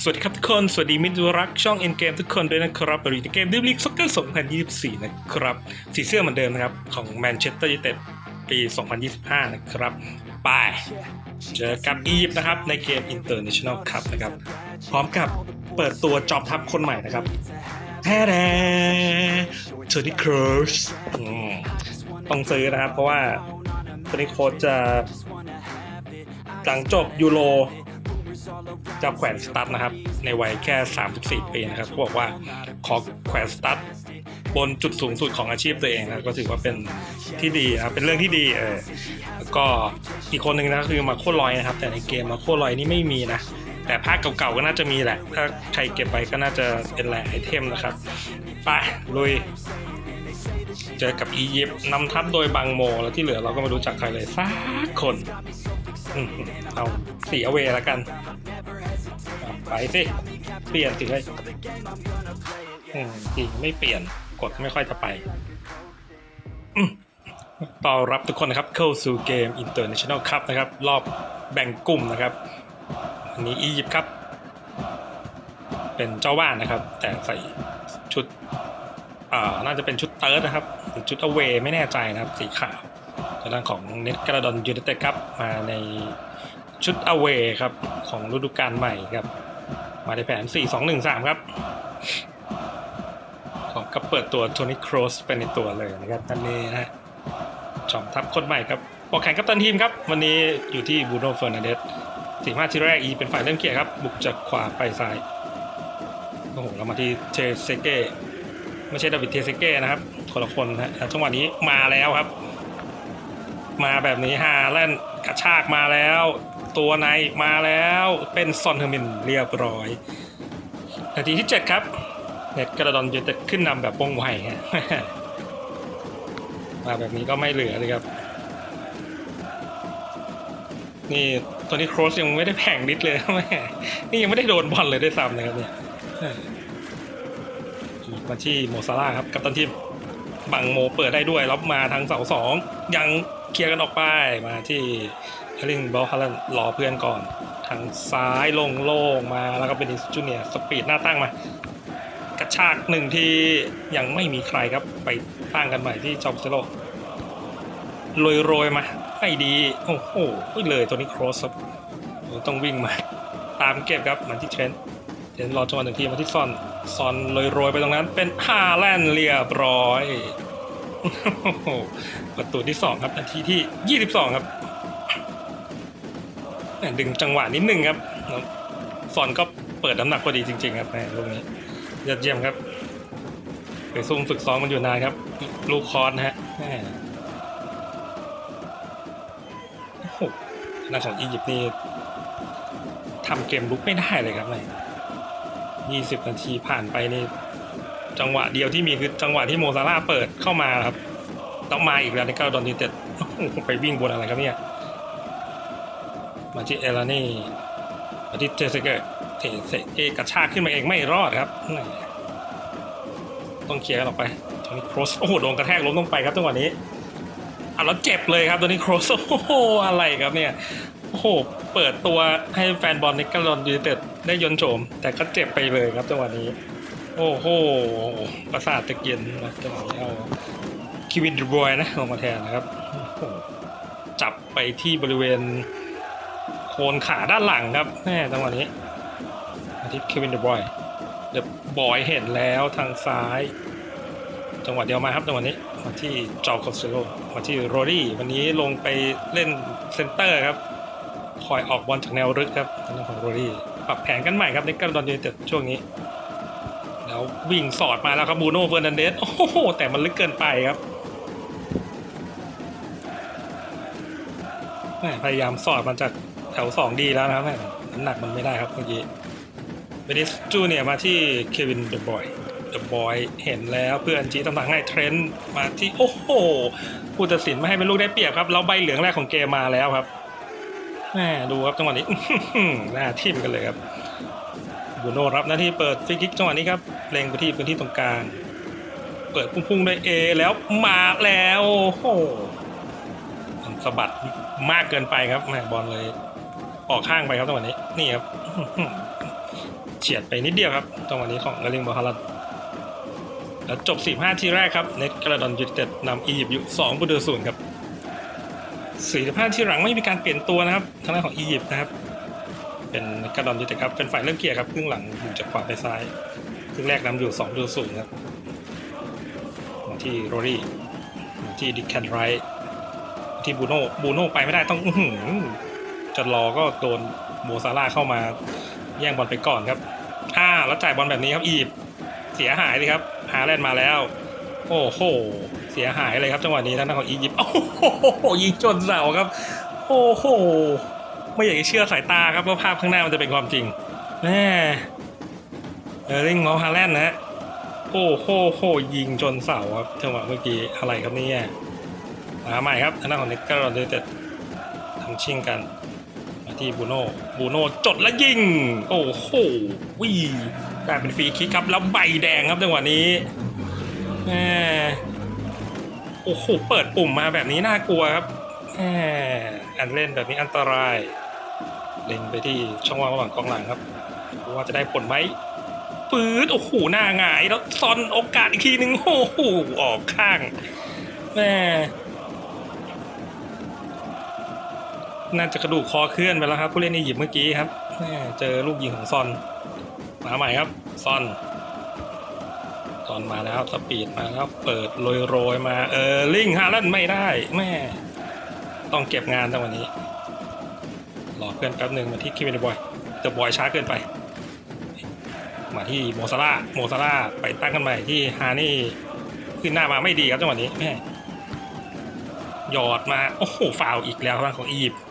สวัสดีครับทุกคน สวัสดีมิตรรักช่อง End Game ทุกคนด้วยนะครับบริษัทเกมดิฟลิกซ็อกเกอร์2024 นะครับสีเสื้อเหมือนเดิมนะครับ ของแมนเชสเตอร์ยูไนเต็ดปี 2025 นะครับ ไป เจอกับอียิปต์นะครับ ในเกม International Cup นะครับ พร้อมกับเปิดตัวจอมทัพคนใหม่นะครับแท้แท้โทนี่ครูสต้องซื้อนะครับ เพราะว่าโทนี่โคชจะหลังจบยูโร จะแขวนสตั๊ดนะครับ ในวัยแค่ 34 ปีนะครับเขาบอกว่าขอแขวนสตั๊ดบนจุดสูงสุดของอาชีพตัวเองนะก็ถือว่าเป็นที่ดีนะครับเป็นเรื่องที่ดีเออแล้วก็อีกคนหนึ่งนะคือมาโคลอยนะครับ แต่ในเกมมาโคลอยนี่ไม่มีนะแต่ภาคเก่าๆก็น่าจะมีแหละ ถ้าใครเก็บไปก็น่าจะเป็นแหล่ไอเทมนะครับไปลุย เจอกับอียิปต์นำทัพโดยบังโม แล้วที่เหลือเราก็ไม่รู้จักใครเลยสักคน เอาสีอเวแล้วกัน สิ เปลี่ยนสิเลยอืมจริงไม่เปลี่ยนกดไม่ค่อยจะไปต้อนรับทุกคนนะครับเข้าสู่เกม International Cup นะครับ รอบแบ่งกลุ่มนะครับอันนี้อียิปต์ครับ เป็นเจ้าบ้านนะครับ แต่ใส่ชุดอ่าน่าจะเป็นชุดเติร์ดนะครับหรือชุดอเวไม่แน่ใจนะครับ สีขาวทางด้านของเน็ตกระดอนยูไนเต็ดครับมาในชุดอเวครับ ของฤดูกาลใหม่ครับ มาในแผน 4-2-1-3 ครับ ของกับเปิดตัวโทนี่ครอสเป็นในตัวเลยนะครับท่านนี้นะจอมทัพคนใหม่ครับบอกแข่งกับตันทีมครับ วันนี้อยู่ที่บูโนเฟอร์นันเดสสี่มาทีแรกอีเป็นฝ่ายเริ่มเกียร์ครับ บุกจากขวาไปซ้าย โอ้โห เรามาที่เทเซเก้ไม่ใช่ดาวิดเทเซเก้นะครับ คนละคนนะฮะจังหวะนี้มาแล้วครับ มาแบบนี้ฮาแลนด์ กระชากมาแล้ว ตัวในมาแล้วเป็นซอนเฮอร์มินเรียบร้อยนาทีที่ 7 ครับ เน็ตกระดอนยูไนเต็ดขึ้นนำแบบว่องไวมาแบบนี้ก็ไม่เหลือเลยครับ นี่ตัวนี้โครสยังไม่ได้แผงนิดเลยแม่นี่ยังไม่ได้โดนบอลเลยด้วยซ้ำนะครับเนี่ยมาที่โมซาร่าครับ กับตันทีม บังโมเปิดได้ด้วยแล้วมาทางเสาสองยังเคลียร์กันออกไปมาที่เฮลิงบอลฮาลันรอเพื่อนก่อน ทางซ้ายลงโล่งมาแล้วก็เป็นจูเนียสปีดหน้าตั้งมากระชากหนึ่งที่ยังไม่มีใครครับไปตั้งกันใหม่ที่จอมเซโลโรยโรยมาไม่ดีโอ้โหเลยตัวนี้ครอสครับต้องวิ่งมา ตามเก็บครับมันที่เทรนต์ เดี๋ยวรอจังหวะหนึ่งทีมาที่ซอนซอนโรยโรยๆไปตรงนั้น เป็นฮาแลนด์เรียบร้อยประตูที่2ครับนาทีที่22ครับดึงจังหวะนิดนึงครับแล้วซอนก็เปิดน้ำหนักพอดีจริง ๆ ครับแม่ลูกนี้ยอดเยี่ยมครับไปซุ่มฝึกซ้อมมันอยู่นานครับ ลูกคอนนะฮะหม่โอ้โหน้าของอียิปต์นี่ทำเกมลุกไม่ได้เลยครับแหม่ ยี่สิบนาทีผ่านไปในจังหวะเดียวที่มีคือจังหวะที่โมซาร่าเปิดเข้ามาครับ ต้องมาอีกแล้วในเก้าดอนยูเต็ดไปวิ่งบนอะไรครับเนี่ยมาที่เอลานี่มาที่เทเซเกอร์เทเซเอกระชากขึ้นมาเองไม่รอดครับ ต้องเคลียร์กันออกไปตอนนี้โครสโอ้โหโดนกระแทกล้มลงไปครับจังหวะนี้อะแล้วเจ็บเลยครับตัวนี้โครสโอ้โหอะไรครับเนี่ย โอ้โห เปิดตัวให้แฟนบอลในกาลอนยูไนเต็ดได้ยนโฉม แต่ก็เจ็บไปเลยครับจังหวะนี้ โอ้โห ประสาทตะเกียนนะจังหวะนี้เอาคิวินดบอยนะลงมาแทนนะครับจับไปที่บริเวณโคนขาด้านหลังครับแม่จังหวะนี้อาทิตย์คิวินดบอยเดบอยเห็นแล้วทางซ้าย จังหวะเดียวมาครับจังหวะนี้มาที่จอคอนเซโลมาที่โรดี้วันนี้ลงไปเล่นเซนเตอร์ครับ คอยออกบอลจากแนวรึกครับทางของโรดี้ปรับแผนกันใหม่ครับในการดอนยูไนเต็ดช่วงนี้ แล้ววิ่งสอดมาแล้วครับบูโน่เฟอร์นันเดสโอ้โหแต่มันลึกเกินไปครับพยายามสอดมันจากแถวสองดีแล้วนะครับแม่น้ำหนักมันไม่ได้ครับเมื่อกี้เบนิสจูเนี่ยมาที่เควินเดอะบอยเดอะบอยเห็นแล้วเพื่อนจีตำทางให้เทรนต์มาที่โอ้โหผู้ตัดสินไม่ให้เป็นลูกได้เปรียบครับแล้วใบเหลืองแรกของเกมมาแล้วครับ แม่ดูครับจังหวะนี้หน้าทิมกันเลยครับบูโน่รับหน้าที่เปิดฟรีคิกจังหวะนี้ครับเล็งไปที่พื้นที่ตรงกลาง เปิดพุ่งๆด้วยเอแล้วมาแล้วโอ้โหมันสะบัดมากเกินไปครับแม่บอลเลย ออกข้างไปครับจังหวะนี้นี่ครับเฉียดไปนิดเดียวครับจังหวะนี้ของเอลิงบอฮารันแล้วจบ15ทีแรกครับเน็ตกระดอนยูเต็ดนำอียิปต์อยู่2ประตูศูนย์ครับ 45ที่หลังไม่มีการเปลี่ยนตัวนะครับทางด้านของอียิปต์นะครับ เป็นกระดอนยูไนเต็ครับเป็นฝ่ายเริ่มเกียร์ครับครึ่งหลังอยู่จากขวาไปซ้ายครึ่งแรกนำอยู่2ประตูศูนย์ครับมาที่โรรี่มาที่ดิคแคนไรท์ที่บูโน่บูโน่ไปไม่ได้ต้องอืจะรอก็โดนโมซาร่าเข้ามาแย่งบอลไปก่อนครับอ่าแล้วจ่ายบอลแบบนี้ครับอียิปต์เสียหายเลยครับฮาแลนด์มาแล้ว โอ้โห เสียหายเลยครับจังหวะนี้ทางด้านของอียิปต์โอ้โหยิงจนเสาครับ โอ้โห ไม่อยากจะเชื่อสายตาครับว่าภาพข้างหน้ามันจะเป็นความจริงแม่เออร์ลิงมอลฮาแลนด์นะโอ้โหโหยิงจนเสาครับจังหวะเมื่อกี้อะไรครับเนี่ยมาใหม่ครับทางด้านของเน็ตก็เราเลยแต่ทำชิ่งกัน มาที่บูโน่บูโน่จดแล้วยิง โอ้โหวิกลายเป็นฟรีคิกครับแล้วใบแดงครับจังหวะนี้ แหมโอ้โหเปิดปุ่มมาแบบนี้น่ากลัวครับแหมอันเล่นแบบนี้อันตราย เล็งไปที่ช่องว่างระหว่างกองหลังครับว่าจะได้ผลไหมปืดโอ้โหหน้าหงายแล้วซอนโอกาสอีกทีหนึ่งโอ้โหออกข้างแม่น่าจะกระดูกคอเคลื่อนไปแล้วครับ ผู้เล่นอียิปต์เมื่อกี้ครับแม่เจอลูกยิงของซอน มาใหม่ครับซอน ซอนมาแล้วสปีดมาแล้วเปิดโรยโรยๆมาเออลิงฮาลันไม่ได้แม่ต้องเก็บงานจังวันนี้รอเพื่อนแป๊บหนึ่งมาที่คิมเบนบอยแต่บอยช้าเกินไป มาที่โมซาร่าโมซาร่าไปตั้งกันใหม่ที่ฮานี่ขึ้นหน้ามาไม่ดีครับจังหวะนี้แม่หยอดมาโอ้โหฟาวอีกแล้วทางของอียิปต์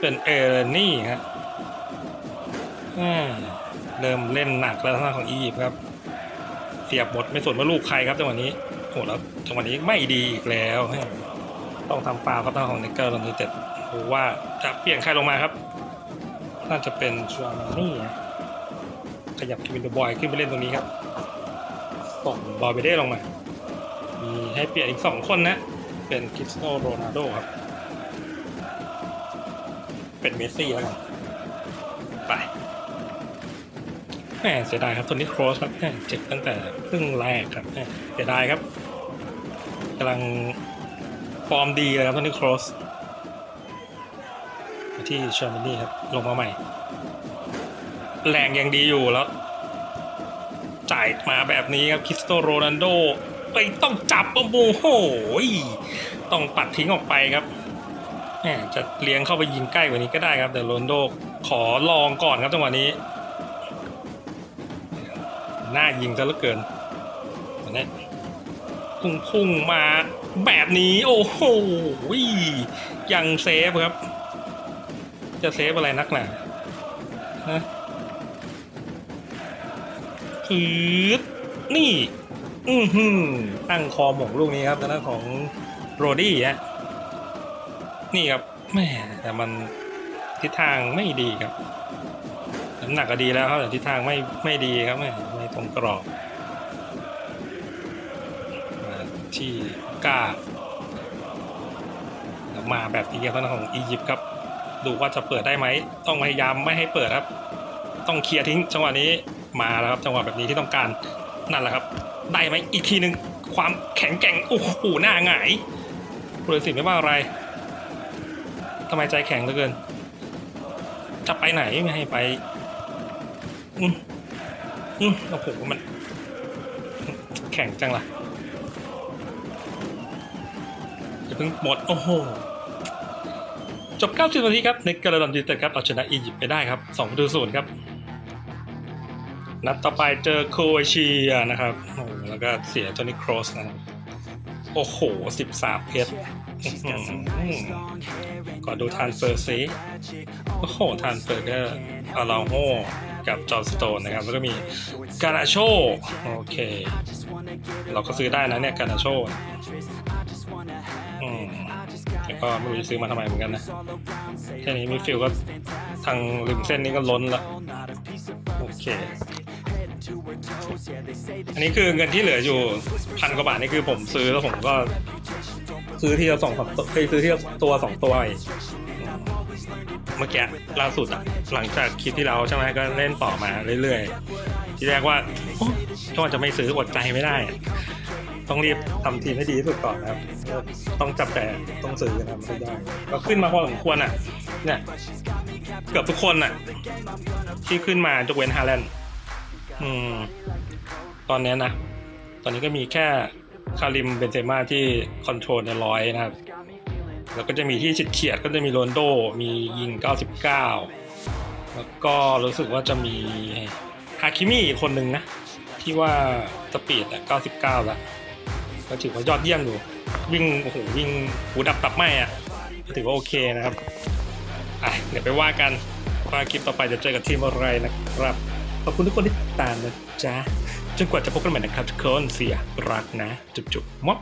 เป็นเออร์นี่ฮะแม่เริ่มเล่นหนักแล้วทางของอียิปต์ครับ เสียบหมดไม่สนว่าลูกใครครับจังหวะนี้โหแล้วจังหวะนี้ไม่ดีอีกแล้วต้องทำฟาวล์ครับทางของเนเกอร์ลอนยูเต็ดดูว่าจะเปลี่ยนใครลงมาครับ น่าจะเป็นชัวมานี่ขยับคิมินเดอร์บอยขึ้นไปเล่นตรงนี้ครับส่งบอลไปได้ลงมา มีให้เปลี่ยนอีกสองคนนะ เป็นคริสโตโรนัลโดครับ เป็นเมสซี่แล้วกัน แหมเสียดายครับโทนี่โครสครับแหมเจ็บตั้งแต่ครึ่งแรกครับแหมเสียดายครับกำลังฟอร์มดีเลยครับโทนี่โครสที่เชอร์มานี่ครับลงมาใหม่ แรงยังดีอยู่แล้ว จ่ายมาแบบนี้ครับคริสโตโรนัลโดไปต้องจับโอ้โหต้องปัดทิ้งออกไปครับแหมจะเลี้ยงเข้าไปยิงใกล้กว่านี้ก็ได้ครับ แต่โรนัลโดขอลองก่อนครับจังหวะนี้ น่ายิงซะเหลือเกินวันนี้พุ่งพุ่งมาแบบนี้ โอ้โหยังเซฟครับ จะเซฟอะไรนักหนาฮะพืดนี่ อือหือตั้งคอหมงลูกนี้ครับทางด้านของโรดี้ฮะนี่ครับแม่แต่มันทิศทางไม่ดีครับ หนักก็ดีแล้วครับแต่ทิศทางไม่ไม่ดีครับไม่ไม่ตรงกรอบที่ก้าแล้วมาแบบนี้ครับทางด้ของอียิปต์ครับ ดูว่าจะเปิดได้ไหม ต้องพยายามไม่ให้เปิดครับ ต้องเคลียร์ทิ้งจังหวะนี้มาแล้วครับจังหวะแบบนี้ที่ต้องการนั่นแหละครับ ได้ไหมอีกทีหนึ่งความแข็งแกร่งโอ้โหหน้าหงายผู้ตัดสินไม่ว่าอะไรทำไมใจแข็งเหลือเกินจะไปไหนไม่ให้ไป อืมอืมโอ้โหมัน แข็งจังล่ะจะเพิ่งหมด โอ้โห จบ 90 นาทีครับ ในกระดอนยูเต็ดครับ เอาชนะอียิปต์ไปได้ครับ2ประตูศูนย์ครับ นัดต่อไปเจอโคเอเชียนะครับโอ้แล้วก็เสียโทนี่ครอสนะครับ โอ้โห 13 เพชรก่อนดูทานเฟอร์ซิโอ้โห ทานเฟอร์ก็อาราโฮ กับจอร์สโตนนะครับ แล้วก็มีการาโชโอเค เราก็ซื้อได้นะเนี่ยการาโชอืมแต่ก็ไม่รู้จะซื้อมาทำไมเหมือนกันนะแค่นี้มีฟิลก็ทางริมเส้นนี้ก็ล้นละโอเค อันนี้คือเงินที่เหลืออยู่พันกว่าบาทนี่คือผมซื้อแล้วผมก็ซื้อที่ละสองสามตัวเคยซื้อที่ละตัวสองตัวอีก เมื่อกี้ล่าสุดอะหลังจากคลิปที่เราใช่ไหมก็เล่นต่อมาเรื่อยๆ ที่แรกว่าโอ๊ะถ้าว่าจะไม่ซื้ออดใจไม่ได้ ต้องรีบทำทีมให้ดีที่สุดก่อนนะครับ ต้องจับแต่ต้องซื้อนะครับไม่ได้ก็ขึ้นมาพอสมควรอะเนี่ยเกือบทุกคนอะ ที่ขึ้นมายกเว้นฮาแลนด์อืม ตอนนี้นะ ตอนนี้ก็มีแค่คาริมเบนเซม่าที่คอนโทรลในร้อยนะครับ แล้วก็จะมีที่ฉิดเฉียดก็จะมีโรนโด มียิง 99 แล้วก็รู้สึกว่าจะมีฮาคิมิอีกคนหนึ่งนะ ที่ว่าสปีดอะ99 แล้ว ก็ถือว่ายอดเยี่ยมอยู่ วิ่งโอ้โหวิ่งหูดับตับไหมอะก็ถือว่าโอเคนะครับอะเดี๋ยวไปว่ากันว่าคลิปต่อไปจะเจอกับทีมอะไรนะครับ ขอบคุณทุกคนที่ติดตามนะจ๊ะ จนกว่าจะพบกันใหม่นะครับทุกคนเสียรักนะ จุ๊บๆม็อบ